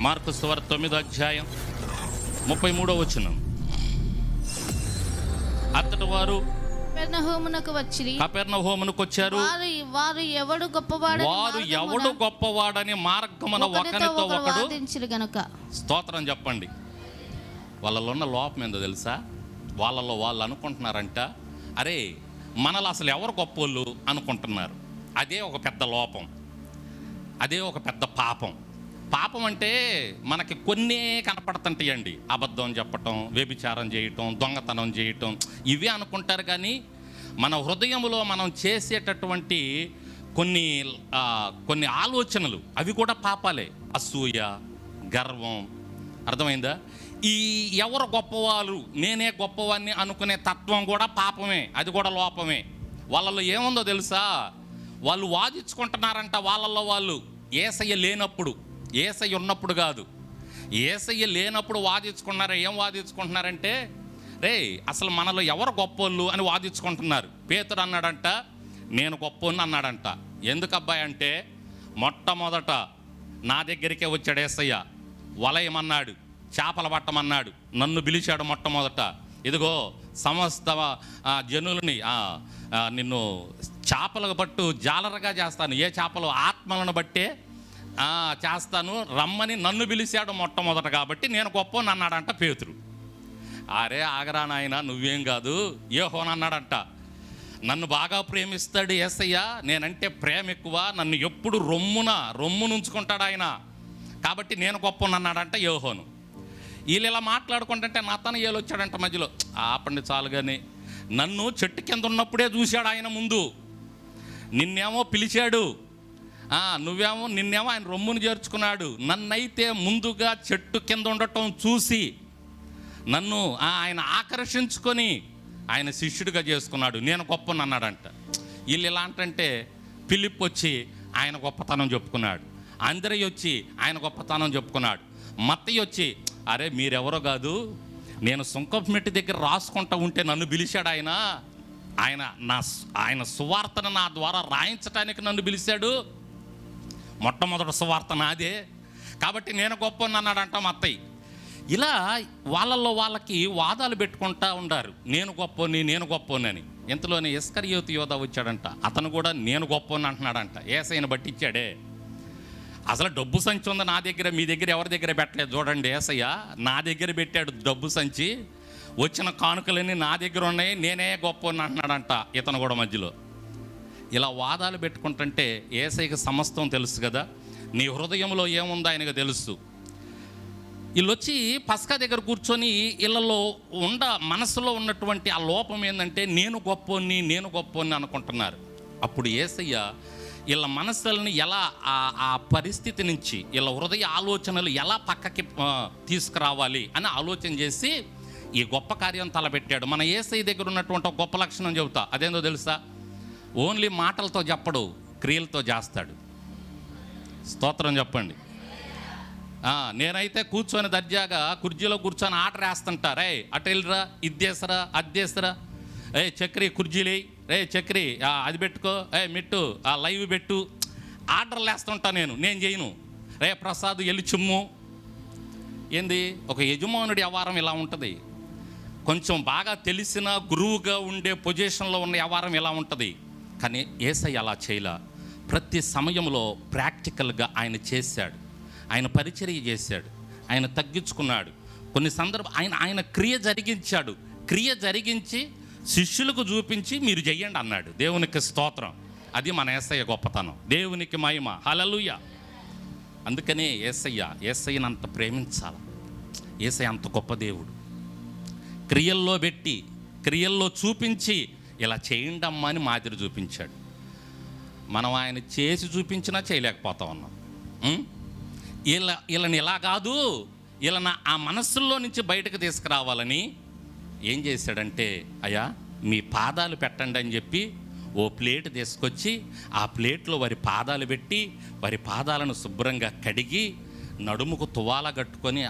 Mark సువార్త తొమ్మిదో అధ్యాయం ముప్పై మూడో వచనం. అంతటి వారు పెర్నహూమునకు వచ్చిరి. కపెర్ణ హోమునకు వచ్చారు వారు ఎవడు గొప్పవాడని వారు ఎవడు గొప్పవాడని మార్గమున ఒకరితో ఒకడు గనుక. స్తోత్రం చెప్పండి. వాళ్ళలో ఉన్న లోపం ఏందో తెలుసా? వాళ్ళలో వాళ్ళు అనుకుంటున్నారంట అరే మనలో అసలు ఎవరు గొప్పోళ్ళు అనుకుంటున్నారు? అదే ఒక పెద్ద లోపం. అదే ఒక పెద్ద పాపం. పాపం అంటే మనకి కొన్నే కనపడుతుంటాయండి. అబద్ధం చెప్పటం వ్యభిచారం చేయటం దొంగతనం చేయటం ఇవే అనుకుంటారు కానీ మన హృదయంలో మనం చేసేటటువంటి కొన్ని కొన్ని ఆలోచనలు అవి కూడా పాపాలే. అసూయ గర్వం. అర్థమైందా? ఈ ఎవరు గొప్పవాళ్ళు నేనే గొప్పవాడిని అనుకునే తత్వం కూడా పాపమే అది కూడా లోపమే. వాళ్ళలో ఏముందో తెలుసా? వాళ్ళు వాదించుకుంటున్నారంట వాళ్ళల్లో వాళ్ళు. ఏసయ్య లేనప్పుడు. ఏసయ్య ఉన్నప్పుడు కాదు. ఏసయ్య లేనప్పుడు వాదించుకున్నారు? ఏం వాదించుకుంటున్నారంటే రే అసలు మనలో ఎవరు గొప్పోళ్ళు అని వాదించుకుంటున్నారు. పేతుడు అన్నాడంట నేను గొప్పోని అన్నాడంట. ఎందుకు అబ్బాయి అంటే మొట్టమొదట నా దగ్గరికే వచ్చాడు ఏసయ్య. వలయమన్నాడు చేపలు పట్టమన్నాడు నన్ను పిలిచాడు మొట్టమొదట. ఇదిగో సమస్త జనులని నిన్ను చేపలకు పట్టు జాలరగా చేస్తాను. ఏ చేపలు? ఆత్మలను బట్టే చేస్తాను రమ్మని నన్ను పిలిచాడు మొట్టమొదట కాబట్టి నేను గొప్ప అన్నాడంట పేతురు. అరే ఆగరా నాయన నువ్వేం కాదు ఏ అన్నాడంట. నన్ను బాగా ప్రేమిస్తాడు ఏసయ్య నేనంటే ప్రేమ ఎక్కువ నన్ను ఎప్పుడు రొమ్మున రొమ్మును ఉంచుకుంటాడు ఆయన. కాబట్టి నేను గొప్ప అన్నాడంట యోహోను వీళ్ళు ఇలా మాట్లాడుకుంటుంటే నా తన ఏలు వచ్చాడంట మధ్యలో. ఆపండి చాలు కానీ నన్ను చెట్టు కింద ఉన్నప్పుడే చూశాడు ఆయన ముందు. నిన్నేమో పిలిచాడు నువ్వేమో నిన్నేమో ఆయన రొమ్మును చేర్చుకున్నాడు. నన్నైతే ముందుగా చెట్టు కింద ఉండటం చూసి నన్ను ఆ, ఆయన ఆకర్షించుకొని ఆయన శిష్యుడిగా చేసుకున్నాడు. నేను గొప్పనన్నాడంట. వీళ్ళు ఎలా అంటే పిలిప్ వచ్చి ఆయన గొప్పతనం చెప్పుకున్నాడు. అందరి వచ్చి ఆయన గొప్పతనం చెప్పుకున్నాడు. మత్తయ్య వచ్చి అరే మీరెవరో కాదు నేను సుంకపుమెట్టి దగ్గర రాసుకుంటా ఉంటే నన్ను పిలిచాడు ఆయన. ఆయన నా ఆయన సువార్తను నా ద్వారా రాయించడానికి నన్ను పిలిచాడు. మొట్టమొదటి సువార్త నాదే. కాబట్టి నేను గొప్ప అన్నాడంట మా అత్తయ్య. ఇలా వాళ్ళల్లో వాళ్ళకి వాదాలు పెట్టుకుంటా ఉండారు. నేను గొప్పని నేను గొప్పనని ఇంతలోనే ఇస్కరియోతి యోధ వచ్చాడంట. అతను కూడా నేను గొప్పని అంటున్నాడంట. ఏసైని బట్టి ఇచ్చాడే అసలు డబ్బు సంచి ఉంది నా దగ్గర మీ దగ్గర ఎవరి దగ్గర పెట్టలేదు చూడండి ఏసయ్య. నా దగ్గర పెట్టాడు డబ్బు సంచి. వచ్చిన కానుకలన్నీ నా దగ్గర ఉన్నాయి నేనే గొప్ప అంటున్నాడంట ఇతను కూడా మధ్యలో. ఇలా వాదాలు పెట్టుకుంటుంటే ఏసైకి సమస్తం తెలుసు కదా? నీ హృదయంలో ఏముందో ఆయనకు తెలుసు. వీళ్ళు వచ్చి దగ్గర కూర్చొని వీళ్ళలో ఉండ మనసులో ఉన్నటువంటి ఆ లోపం ఏంటంటే నేను గొప్పోని నేను గొప్పోని అనుకుంటున్నారు. అప్పుడు ఏసయ్య వీళ్ళ మనసులని ఎలా ఆ ఆ పరిస్థితి నుంచి వీళ్ళ హృదయ ఆలోచనలు ఎలా పక్కకి తీసుకురావాలి అని ఆలోచన చేసి ఈ గొప్ప కార్యం తలపెట్టాడు. మన ఏసై దగ్గర ఉన్నటువంటి ఒక గొప్ప లక్షణం చెబుతా. అదేందో తెలుసా? ఓన్లీ మాటలతో చెప్పడు క్రియలతో చేస్తాడు. స్తోత్రం చెప్పండి. నేనైతే కూర్చొని దర్జాగా కుర్చీలో కూర్చొని ఆట వేస్తుంటా రే అటెల్రా ఇద్దేసరా అద్దేసరా ఏ చక్రి కుర్జీలే రే చక్రి ఆ, అది పెట్టుకో. ఏ మిట్టు ఆ లైవ్ పెట్టు. ఆర్డర్లు వేస్తుంటా నేను నేను చేయను. రే ప్రసాద్ ఎల్లి చిమ్ము. ఏంది? ఒక యజమానుడి వ్యవహారం ఇలా ఉంటుంది. కొంచెం బాగా తెలిసిన గురువుగా ఉండే పొజిషన్లో ఉన్న వ్యవహారం ఇలా ఉంటుంది. కానీ ఏసై అలా చేయలే. ప్రతి సమయంలో ప్రాక్టికల్గా ఆయన చేశాడు. ఆయన పరిచర్య చేశాడు. ఆయన తగ్గించుకున్నాడు. కొన్ని సందర్భ ఆయన ఆయన క్రియ జరిగించాడు. క్రియ జరిగించి శిష్యులకు చూపించి మీరు చెయ్యండి అన్నాడు. దేవునికి స్తోత్రం. అది మన ఏసయ్య గొప్పతనం. దేవునికి మహిమ. హలలుయ అందుకనే ఏసయ్య ఏసయ్యను అంత ప్రేమించాలి. ఏసయ్య అంత గొప్ప దేవుడు. క్రియల్లో పెట్టి క్రియల్లో చూపించి ఇలా చేయండి అమ్మా అని మాదిరి చూపించాడు. మనం ఆయన చేసి చూపించినా చేయలేకపోతా ఉన్నాం. ఉం? ఇలా వీళ్ళని ఇలా కాదు వీళ్ళని ఆ మనస్సుల్లో నుంచి బయటకు తీసుకురావాలని ఏం చేశాడంటే అయ్యా మీ పాదాలు పెట్టండి అని చెప్పి ఓ ప్లేట్ తీసుకొచ్చి ఆ ప్లేట్లో వారి పాదాలు పెట్టి వారి పాదాలను శుభ్రంగా కడిగి నడుముకు తువాల కట్టుకొని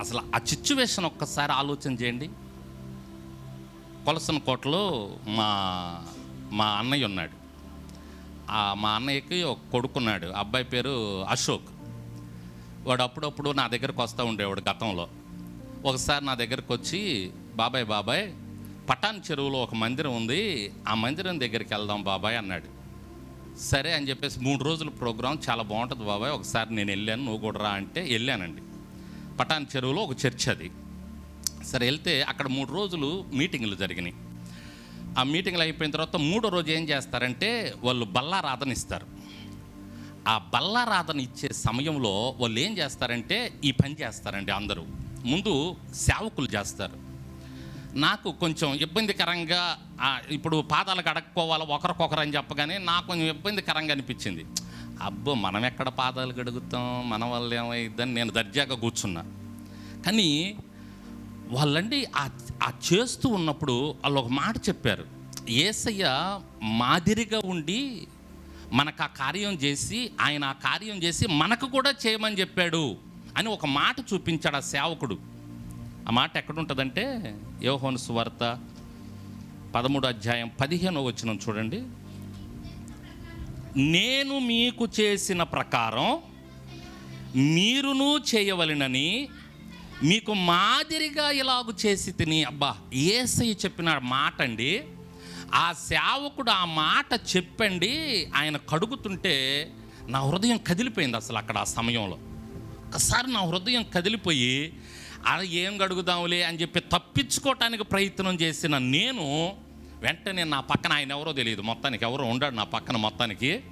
అసలు ఆ సిచ్యువేషన్ ఒక్కసారి ఆలోచన చేయండి. కొలసన కోటలో మా మా అన్నయ్య ఉన్నాడు. ఆ మా అన్నయ్యకి ఒక కొడుకున్నాడు. అబ్బాయి పేరు అశోక్. వాడు అప్పుడప్పుడు నా దగ్గరకు వస్తూ ఉండేవాడు గతంలో. ఒకసారి నా దగ్గరకు వచ్చి బాబాయ్ బాబాయ్ పటాన్ చెరువులో ఒక మందిరం ఉంది. ఆ మందిరం దగ్గరికి వెళ్దాం బాబాయ్ అన్నాడు. సరే అని చెప్పేసి మూడు రోజుల ప్రోగ్రాం చాలా బాగుంటుంది బాబాయ్. ఒకసారి నేను వెళ్ళాను నువ్వు కూడా రా అంటే వెళ్ళానండి. పటాన్ చెరువులో ఒక చర్చ్ అది. సరే వెళ్తే అక్కడ మూడు రోజులు మీటింగ్లు జరిగినాయి. ఆ మీటింగ్లు అయిపోయిన తర్వాత మూడో రోజు ఏం చేస్తారంటే వాళ్ళు బల్లారాధన ఇస్తారు. ఆ బల్లారాధన ఇచ్చే సమయంలో వాళ్ళు ఏం చేస్తారంటే ఈ పని చేస్తారండి అందరూ. ముందు సేవకులు చేస్తారు. నాకు కొంచెం ఇబ్బందికరంగా ఇప్పుడు పాదాలు కడక్కోవాలి ఒకరికొకరు అని చెప్పగానే నాకు కొంచెం ఇబ్బందికరంగా అనిపించింది. అబ్బో మనం ఎక్కడ పాదాలు కడుగుతాం? మన వల్ల ఏమైందని నేను దర్జాగా కూర్చున్నా. కానీ వాళ్ళండి ఆ చేస్తూ ఉన్నప్పుడు వాళ్ళు ఒక మాట చెప్పారు. ఏసయ్య మాదిరిగా ఉండి మనకు ఆ కార్యం చేసి ఆయన ఆ కార్యం చేసి మనకు కూడా చేయమని చెప్పాడు అని ఒక మాట చూపించాడు ఆ సేవకుడు. ఆ మాట ఎక్కడుంటుందంటే యోహోను సువార్త పదమూడు అధ్యాయం పదిహేను వచ్చిన చూడండి. నేను మీకు చేసిన ప్రకారం మీరును చేయవలెనని మీకు మాదిరిగా ఇలాగు చేసి తిని అబ్బా ఏసై చెప్పిన మాట అండి ఆ సేవకుడు ఆ మాట చెప్పండి ఆయన కడుగుతుంటే నా హృదయం కదిలిపోయింది అసలు అక్కడ ఆ సమయంలో. ఒకసారి నా హృదయం కదిలిపోయి అది ఏం గడుగుదాంలే అని చెప్పి తప్పించుకోవటానికి ప్రయత్నం చేసిన నేను వెంటనే నా పక్కన ఆయన ఎవరో తెలియదు మొత్తానికి ఎవరో ఉండాడు నా పక్కన మొత్తానికి.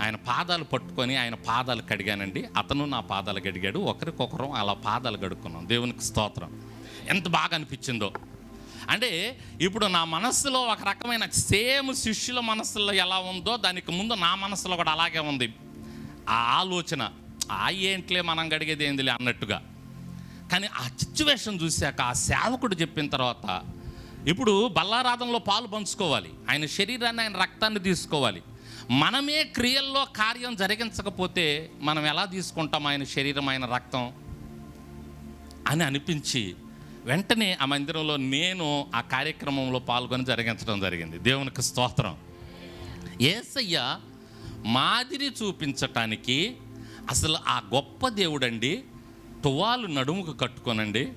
ఆయన పాదాలు పట్టుకొని ఆయన పాదాలు కడిగానండి. అతను నా పాదాలు కడిగాడు. ఒకరికొకరం అలా పాదాలు కడుక్కున్నాం. దేవునికి స్తోత్రం. ఎంత బాగా అనిపించిందో. అంటే ఇప్పుడు నా మనస్సులో ఒక రకమైన సేమ్ శిష్యుల మనస్సులో ఎలా ఉందో దానికి ముందు నా మనస్సులో కూడా అలాగే ఉంది. ఆ ఆలోచన ఆ ఏంట్లే మనం గడిగేది ఏందిలే అన్నట్టుగా. కానీ ఆ సిచ్యువేషన్ చూశాక ఆ సేవకుడు చెప్పిన తర్వాత ఇప్పుడు బల్లారాధంలో పాలు పంచుకోవాలి. ఆయన శరీరాన్ని ఆయన రక్తాన్ని తీసుకోవాలి. మనమే క్రియల్లో కార్యం జరిగించకపోతే మనం ఎలా తీసుకుంటాం ఆయన శరీరం ఆయన రక్తం అని అనిపించి వెంటనే ఆ మందిరంలో నేను ఆ కార్యక్రమంలో పాల్గొని జరిగించడం జరిగింది. దేవునికి స్తోత్రం. ఏసయ్య మాదిరి చూపించటానికి అసలు ఆ గొప్ప దేవుడండి టువాలు నడుముకు కట్టుకోనండి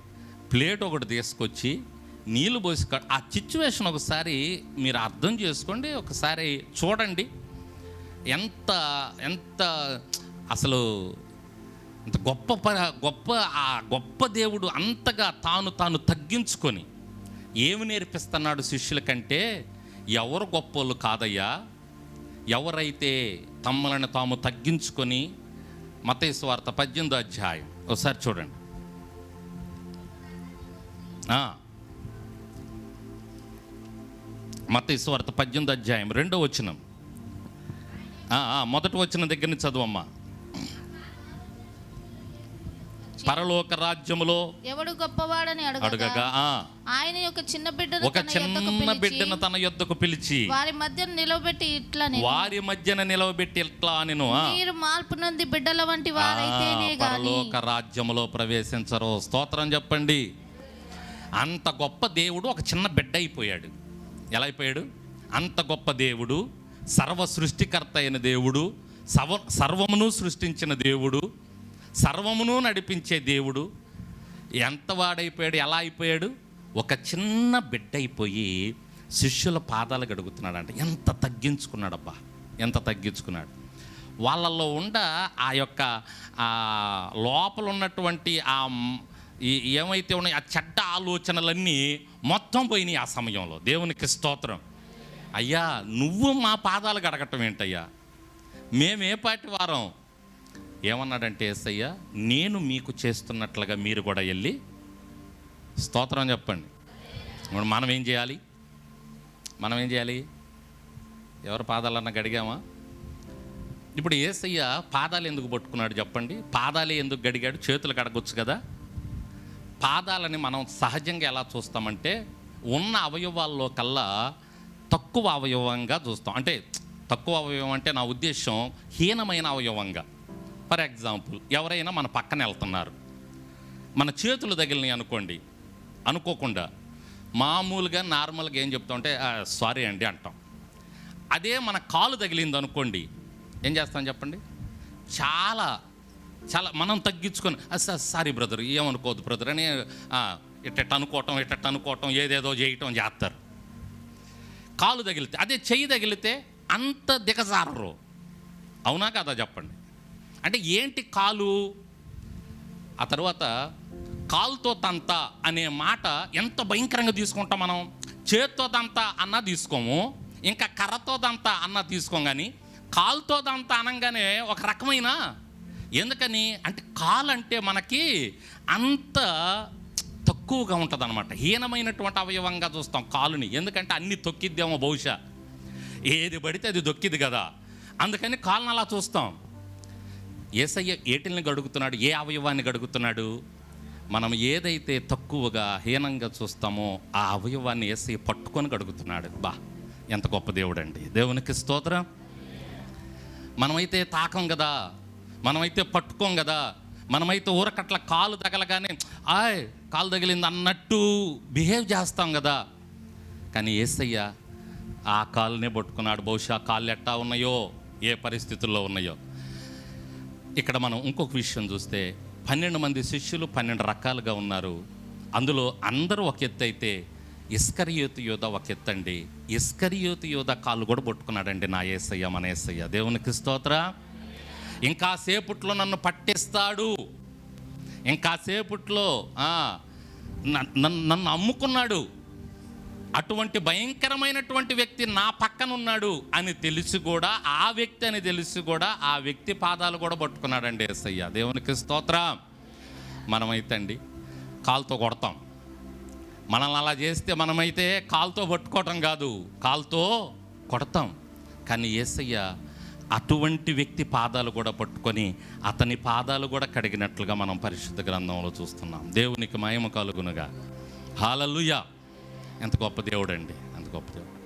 ప్లేట్ ఒకటి తీసుకొచ్చి నీళ్ళు పోసి కట్- ఆ సిచ్యువేషన్ ఒకసారి మీరు అర్థం చేసుకోండి ఒకసారి చూడండి. ఎంత ఎంత అసలు అంత గొప్ప ప గొప్ప ఆ గొప్ప దేవుడు అంతగా తాను తాను తగ్గించుకొని ఏమి నేర్పిస్తున్నాడు శిష్యుల కంటే? ఎవరు గొప్పోళ్ళు కాదయ్యా? ఎవరైతే తమ్మలను తాము తగ్గించుకొని మతేశ్వార్త పద్దెనిమిదో అధ్యాయం. ఒకసారి చూడండి. మతేశ్వార్త పద్దెనిమిదో అధ్యాయం రెండో వచనం. మొదటి వచ్చిన దగ్గర నుంచి చదువమ్మా. పరలోక రాజ్యములో ఎవడు గొప్పవాడని అడగగా? ఆయన యొక్క చిన్న బిడ్డను ఒక చిన్న బిడ్డను తన యొద్దకు పిలిచి వారి మధ్య నిలబెట్టి ఇట్లని వారి మధ్యన నిలవబెట్టి ఇట్లా నేను మీరు మార్పు నొంది బిడ్డల వంటి వారైతేనే పరలోక రాజ్యములో ప్రవేశించరు. స్తోత్రం చెప్పండి. అంత గొప్ప దేవుడు ఒక చిన్న బిడ్డ అయిపోయాడు. ఎలా అయిపోయాడు? అంత గొప్ప దేవుడు సర్వ సృష్టికర్త అయిన దేవుడు సర్వ సర్వమును సృష్టించిన దేవుడు సర్వమును నడిపించే దేవుడు ఎంత వాడైపోయాడు ఎలా అయిపోయాడు? ఒక చిన్న బిడ్డ అయిపోయి శిష్యుల పాదాలు గడుగుతున్నాడు అంటే ఎంత తగ్గించుకున్నాడబ్బా? ఎంత తగ్గించుకున్నాడు? వాళ్ళల్లో ఉండ ఆ యొక్క లోపల ఉన్నటువంటి ఆ ఏమైతే ఉన్నాయో ఆ చెడ్డ ఆలోచనలన్నీ మొత్తం పోయినాయి ఆ సమయంలో. దేవునికి స్తోత్రం. అయ్యా నువ్వు మా పాదాలు గడగటం ఏంటయ్యా? మేమే పాటి వారం. ఏమన్నాడంటే ఏసయ్య నేను మీకు చేస్తున్నట్లుగా మీరు కూడా వెళ్ళి స్తోత్రం చెప్పండి. మనం ఏం చేయాలి? మనం ఏం చేయాలి? ఎవరి పాదాలన్నా గడిగామా? ఇప్పుడు ఏసయ్య పాదాలు ఎందుకు పట్టుకున్నాడు చెప్పండి? పాదాలే ఎందుకు గడిగాడు? చేతులు కడగొచ్చు కదా. పాదాలని మనం సహజంగా ఎలా చూస్తామంటే ఉన్న అవయవాల్లో కల్లా తక్కువ అవయవంగా చూస్తాం. అంటే తక్కువ అవయవం అంటే నా ఉద్దేశం హీనమైన అవయవంగా. ఫర్ ఎగ్జాంపుల్ ఎవరైనా మన పక్కన వెళ్తున్నారు. మన చేతులు తగిలినాయి అనుకోండి అనుకోకుండా మామూలుగా నార్మల్గా ఏం చెప్తాం అంటే సారీ అండి అంటాం. అదే మన కాలు తగిలింది అనుకోండి ఏం చేస్తాం చెప్పండి? చాలా చాలా మనం తగ్గించుకొని సారీ బ్రదర్ ఏమనుకోవద్దు బ్రదర్ అని ఇట్ట అనుకోవటం ఇట్ట అనుకోవటం ఏదేదో చేయటం చేస్తారు. కాలు తగిలితే అదే చెయ్యి తగిలితే అంత దిగజారరు. అవునా కదా చెప్పండి? అంటే ఏంటి కాలు? ఆ తర్వాత కాలుతో తంత అనే మాట ఎంత భయంకరంగా తీసుకుంటాం మనం? చేత్తో దంత అన్న తీసుకోము ఇంకా కర్రతో దంత అన్న తీసుకోం కానీ కాలుతో దంత అనగానే ఒక రకమైన ఎందుకని? అంటే కాలు అంటే మనకి అంత తక్కువగా ఉంటుంది అనమాట హీనమైనటువంటి అవయవంగా చూస్తాం కాలుని. ఎందుకంటే అన్ని తొక్కిద్దేమో బహుశా. ఏది పడితే అది దొక్కిది కదా. అందుకని కాళ్ళని అలా చూస్తాం. ఏసయ్య ఏటిల్ని గడుగుతున్నాడు? ఏ అవయవాన్ని గడుగుతున్నాడు? మనం ఏదైతే తక్కువగా హీనంగా చూస్తామో ఆ అవయవాన్ని ఏసయ్య పట్టుకొని గడుగుతున్నాడు. బా ఎంత గొప్ప దేవుడు అండి దేవునికి స్తోత్రం. మనమైతే తాకం కదా మనమైతే పట్టుకోం కదా మనమైతే ఊరకట్ల కాలు తగలగానే ఆయ్ కాలు తగిలింది అన్నట్టు బిహేవ్ చేస్తాం కదా. కానీ ఏసయ్య ఆ కాలునే పట్టుకున్నాడు. బహుశా కాళ్ళు ఎట్టా ఉన్నాయో ఏ పరిస్థితుల్లో ఉన్నాయో. ఇక్కడ మనం ఇంకొక విషయం చూస్తే పన్నెండు మంది శిష్యులు పన్నెండు రకాలుగా ఉన్నారు. అందులో అందరూ ఒక ఎత్తు అయితే ఇస్కరియోతి యోధ ఒక ఎత్తు అండి. ఇస్కరియోతి యోధ కాళ్ళు కూడా పట్టుకున్నాడండి నా ఏసయ్య మన ఏసయ్య. దేవునికి స్తోత్ర. ఇంకా సేపుట్లో నన్ను పట్టిస్తాడు. ఇంకాసేపట్లో న- నన్ను నన్ను అమ్ముకున్నాడు. అటువంటి భయంకరమైనటువంటి వ్యక్తి నా పక్కన ఉన్నాడు అని తెలిసి కూడా ఆ వ్యక్తి అని తెలిసి కూడా ఆ వ్యక్తి పాదాలు కూడా పట్టుకున్నాడండి ఎస్ఐయ దేవునికి స్తోత్రం. మనమైతే అండి కాలుతో కొడతాం. మనల్ని అలా చేస్తే మనమైతే కాలుతో పట్టుకోవటం కాదు కాలుతో కొడతాం. కానీ ఏసయ్య అటువంటి వ్యక్తి పాదాలు కూడా పట్టుకొని అతని పాదాలు కూడా కడిగినట్లుగా మనం పరిశుద్ధ గ్రంథంలో చూస్తున్నాం. దేవునికి మహిమ కలుగునుగా. హాలలుయా ఎంత గొప్ప దేవుడు అండి ఎంత గొప్ప దేవుడు.